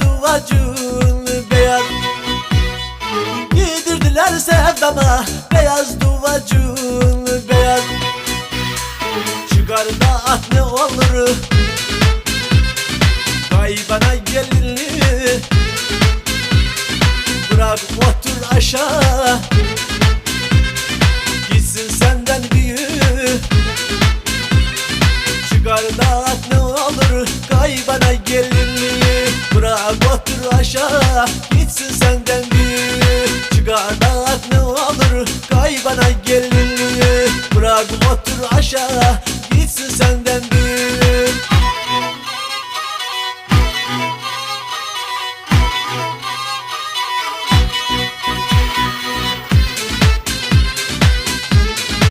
duvacın beyaz Giydirdiler sevdama beyaz duvacın beyaz. Çıkar da at ne olur. Vay bana gelinli. Bırak otur aşağı. Gitsin senden büyük Çıkar da at ne olur. Kay bana gelinli Battır aşağı gitsin senden bir. Çıkardan ne olur kaybana gelinliği. Bırak battır aşağı